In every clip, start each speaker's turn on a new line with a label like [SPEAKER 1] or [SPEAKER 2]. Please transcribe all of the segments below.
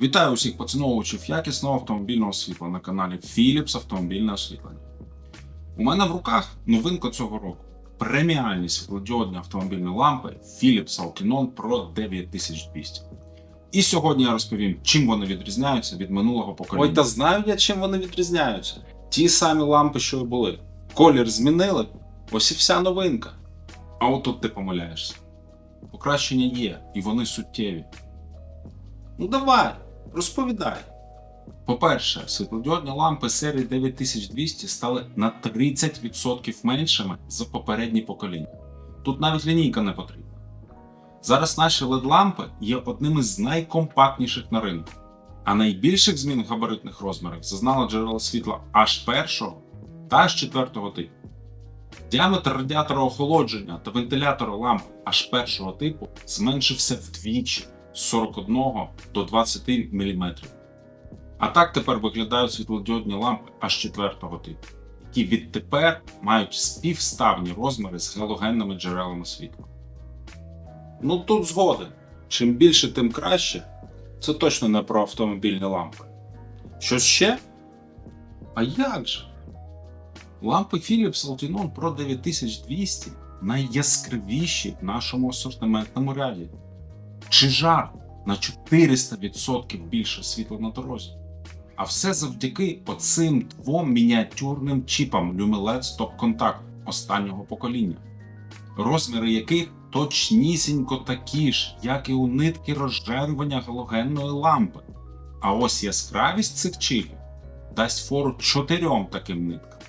[SPEAKER 1] Вітаю усіх поціновувачів якісного автомобільного світла на каналі Philips Автомобільне освітлення. У мене в руках новинка цього року. Преміальні світлодіодні автомобільні лампи Philips Altinon Pro 9200. І сьогодні я розповім, чим вони відрізняються від минулого покоління.
[SPEAKER 2] Ой, та знаю я, чим вони відрізняються. Ті самі лампи, що і були. Колір змінили, ось і вся новинка.
[SPEAKER 1] А отут ти помиляєшся. Покращення є, і вони суттєві.
[SPEAKER 2] Ну давай, розповідай.
[SPEAKER 1] По-перше, світлодіодні лампи серії 9200 стали на 30% меншими за попередні покоління. Тут навіть лінійка не потрібна. Зараз наші LED-лампи є одними з найкомпактніших на ринку, а найбільших змін в габаритних розмірах зазнало джерело світла аж першого та аж четвертого типу. Діаметр радіатора охолодження та вентилятора ламп аж першого типу зменшився вдвічі з 41 до 20 мм. А так тепер виглядають світлодіодні лампи аж четвертого типу, які відтепер мають співставні розміри з галогенними джерелами світла.
[SPEAKER 2] Ну тут згоден. Чим більше, тим краще. Це точно не про автомобільні лампи. Що ще?
[SPEAKER 1] А як же? Лампи Philips Altinon Pro 9200 найяскравіші в нашому асортиментному ряді. Чи жарт на 400% більше світла на дорозі. А все завдяки оцим двом мініатюрним чіпам Lumiled Stop Contact останнього покоління, розміри яких точнісінько такі ж, як і у нитки розжарювання галогенної лампи. А ось яскравість цих чіпів дасть фору чотирьом таким ниткам,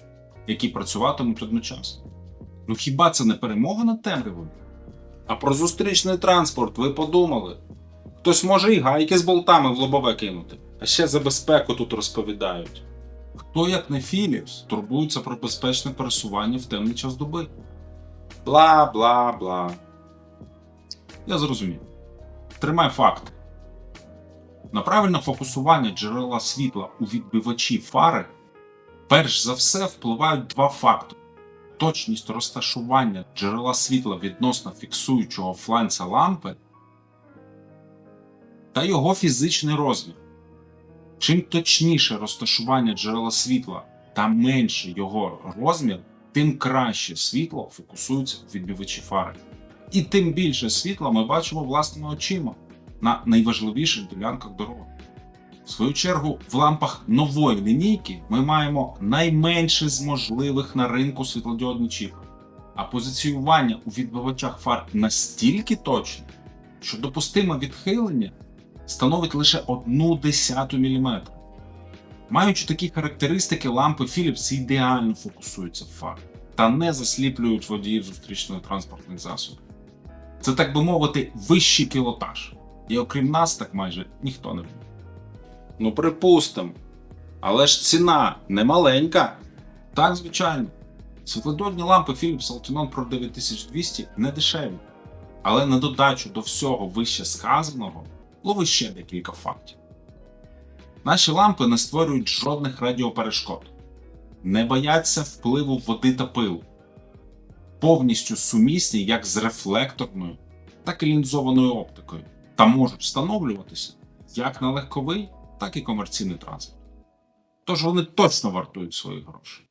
[SPEAKER 1] які працюватимуть одночасно. Ну хіба це не перемога над темрявою?
[SPEAKER 2] А про зустрічний транспорт ви подумали? Хтось може і гайки з болтами в лобове кинути. А ще за безпеку тут розповідають.
[SPEAKER 1] Хто, як не Philips, турбується про безпечне пересування в темний час доби?
[SPEAKER 2] Бла бла бла.
[SPEAKER 1] Я зрозумів. Тримай факти. На правильне фокусування джерела світла у відбивачі фари перш за все впливають два фактори: точність розташування джерела світла відносно фіксуючого фланця лампи та його фізичний розмір. Чим точніше розташування джерела світла та менше його розмір, тим краще світло фокусується у відбивачі фари. І тим більше світла ми бачимо власними очима на найважливіших ділянках дороги. В свою чергу, в лампах нової лінійки ми маємо найменше з можливих на ринку світлодіодні чіпи, а позиціювання у відбивачах фар настільки точне, що допустиме відхилення становить лише 1 десяту мм. Маючи такі характеристики, лампи Philips ідеально фокусуються в фари та не засліплюють водіїв зустрічних транспортних засобів. Це, так би мовити, вищий пілотаж. І окрім нас, так майже ніхто не робить.
[SPEAKER 2] Ну припустим. Але ж ціна не маленька.
[SPEAKER 1] Так, звичайно. Світлодіодні лампи Philips Altinon Pro 9200 не дешеві. Але на додачу до всього вище сказаного лови ще декілька фактів. Наші лампи не створюють жодних радіоперешкод, не бояться впливу води та пилу, повністю сумісні як з рефлекторною, так і лінзованою оптикою, та можуть встановлюватися як на легковий, так і комерційний транспорт. Тож вони точно вартують своїх грошей.